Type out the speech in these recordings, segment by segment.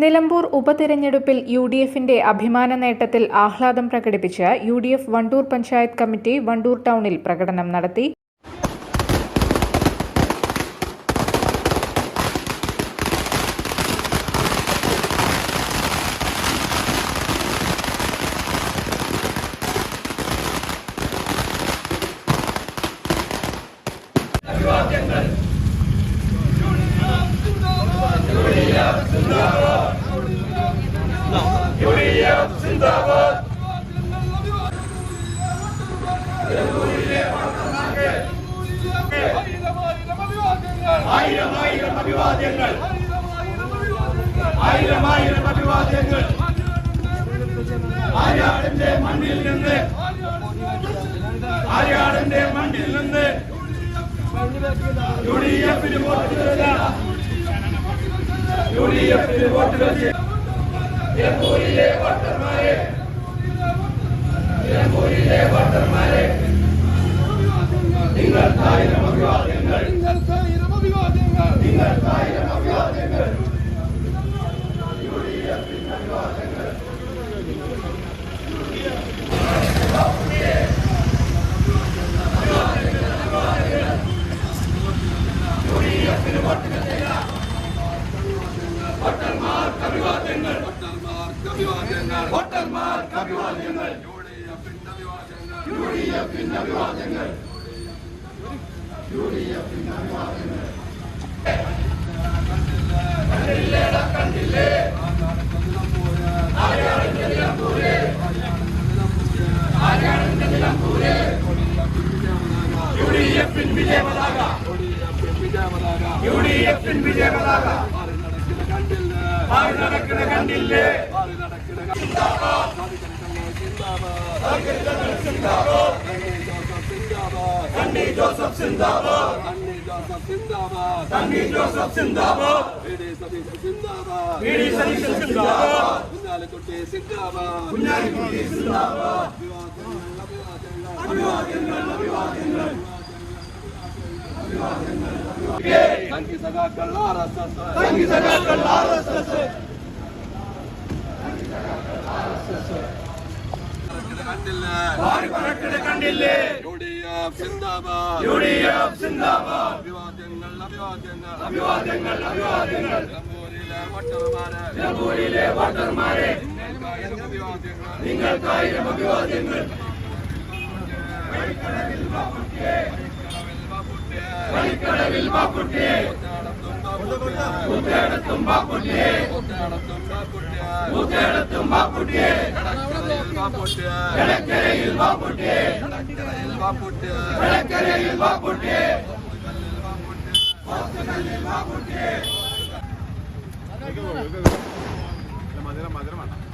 Nilambur ഉപതിരഞ്ഞെടുപ്പിൽ U D എഫിന്റെ അഭിമാന നേട്ടത്തിൽ ആഹ്ലാദം പ്രകടിപ്പിച്ച് U D F Wandoor panchayat committee Wandoor ടൗണിൽ പ്രകടനം നടത്തി. ആയിരം ആയിരം അഭിവാദ്യങ്ങൾ. ആയിരം ആയിരം അഭിവാദ്യങ്ങൾ. ആര്യാടന്റെ മണ്ണിൽ നിന്ന്. ആര്യാടന്റെ മണ്ണിൽ നിന്ന്. യു ഡി എഫിന് വോട്ട് ചെയ്ത യു ഡി എഫിന് വോട്ട് ചെയ്ത നിലമ്പൂരിലെ വോട്ടർമാരെ. വോട്ടർമാരെ നിങ്ങൾക്കായിരം അഭിവാദ്യങ്ങൾ നിങ്ങൾക്കായിരം അഭിവാദ്യങ്ങൾ നിങ്ങൾക്കായിരം അഭിവാദ്യങ്ങൾ വോട്ടർമാർക്ക് അഭിവാദ്യങ്ങൾ യു അഭിവാദ്യങ്ങൾ യു ഡി എഫിൻ വിജയപതാക യു ഡി എഫിൻ വിജയപതാക ആര് നടക്കണ കണ്ടില്ലേ? നടക്കുന്ന ജോസഫ് സിന്ദാബാദ് ജോസഫ് സിന്ദാബാദ് സതീശൻ സിന്ദാബാദ് കുഞ്ഞാലിക്കുട്ടി സിന്ദാബാദ് അഭിവാദ്യങ്ങൾ അഭിവാദ്യങ്ങൾ സംഗീതകാക്കൾ ആർ എസ് എസ് സംഗീതകാക്കൾ ആർ എസ് എസ് പറക്കണ കണ്ടില്ലേ. യു ഡി എഫ് സിന്ദാബാദ്. യു ഡി എഫ് സിന്ദാബാദ്. അഭിവാദ്യങ്ങൾ അഭിവാദ്യങ്ങൾ. അഭിവാദ്യങ്ങൾ അഭിവാദ്യങ്ങൾ. നിലമ്പൂരിലെ വോട്ടർമാരെ. നിലമ്പൂരിലെ വോട്ടർമാരെ. നിങ്ങൾക്കായിരം അഭിവാദ്യങ്ങൾ. നിങ്ങൾക്കായിരം അഭിവാദ്യങ്ങൾ. കളിക്കടവിൽ ബാപ്പുട്ടിയെ. കുത്തേടത്തും ബാപ്പുട്ടിയെ. കുത്തേടത്തും கரையில் வா போட்டு கடற்கரையில் வா போட்டு கடற்கரையில் வா போட்டு கடற்கரையில் வா போட்டு கடற்கரையில் வா போட்டு மதுரை மதுரை வேண்டாம்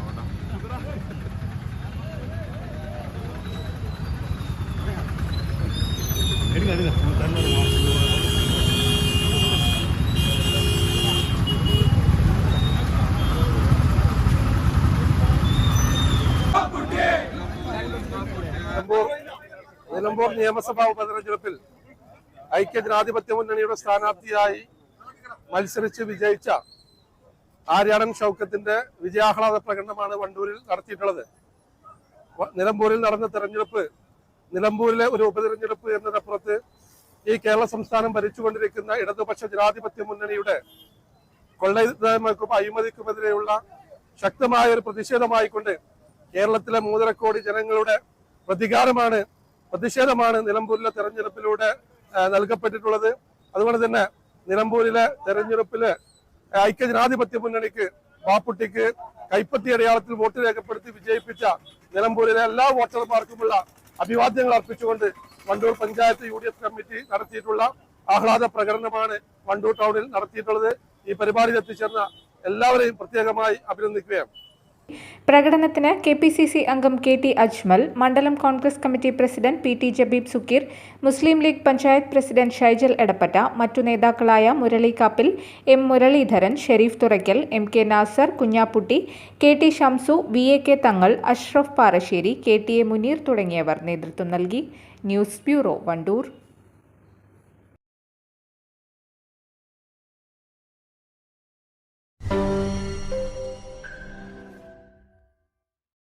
നിലമ്പൂർ നിയമസഭാ ഉപതെരഞ്ഞെടുപ്പിൽ ഐക്യജനാധിപത്യ മുന്നണിയുടെ സ്ഥാനാർത്ഥിയായി മത്സരിച്ച് വിജയിച്ച ആര്യാടൻ ഷൗക്കത്തിന്റെ വിജയാഹ്ലാദ പ്രകടനമാണ് വണ്ടൂരിൽ നടത്തിയിട്ടുള്ളത്. നിലമ്പൂരിൽ നടന്ന തെരഞ്ഞെടുപ്പ് നിലമ്പൂരിലെ ഒരു ഉപതെരഞ്ഞെടുപ്പ് എന്നതിനപ്പുറത്ത് ഈ കേരള സംസ്ഥാനം ഭരിച്ചുകൊണ്ടിരിക്കുന്ന ഇടതുപക്ഷ ജനാധിപത്യ മുന്നണിയുടെ കൊള്ളയ്ക്കും അഴിമതിക്കുമെതിരെയുള്ള ശക്തമായ ഒരു പ്രതിഷേധമായിക്കൊണ്ട് കേരളത്തിലെ മൂന്നര കോടി ജനങ്ങളുടെ പ്രതികാരമാണ് പ്രതിഷേധമാണ് നിലമ്പൂരിലെ തെരഞ്ഞെടുപ്പിലൂടെ നൽകപ്പെട്ടിട്ടുള്ളത്. അതുകൊണ്ട് തന്നെ നിലമ്പൂരിലെ തെരഞ്ഞെടുപ്പിൽ ഐക്യജനാധിപത്യ മുന്നണിക്ക് ബാപ്പുട്ടിക്ക് കൈപ്പത്തി അടയാളത്തിൽ വോട്ട് രേഖപ്പെടുത്തി വിജയിപ്പിച്ച നിലമ്പൂരിലെ എല്ലാ വോട്ടർമാർക്കുമുള്ള അഭിവാദ്യങ്ങൾ അർപ്പിച്ചുകൊണ്ട് Wandoor panchayat U D F committee നടത്തിയിട്ടുള്ള ആഹ്ലാദ പ്രകടനമാണ് വണ്ടൂർ ടൗണിൽ നടത്തിയിട്ടുള്ളത്. ഈ പരിപാടിയിൽ എത്തിച്ചേർന്ന എല്ലാവരെയും പ്രത്യേകമായി അഭിനന്ദിക്കുകയാണ്. പ്രകടനത്തിന് കെ പി സി സി അംഗം കെ ടി അജ്മൽ മണ്ഡലം Congress committee president P T Jabeeb Sukkeer Muslim League panchayat president Shaijal Edappatta മറ്റു നേതാക്കളായ Murali Kappil M Muraleedharan Shareef Thurakkal M K Nasar Kunhapputty K T Shamsu V A K Thangal Ashraf Parassery K T A Muneer തുടങ്ങിയവർ നേതൃത്വം നൽകി. News bureau Wandoor.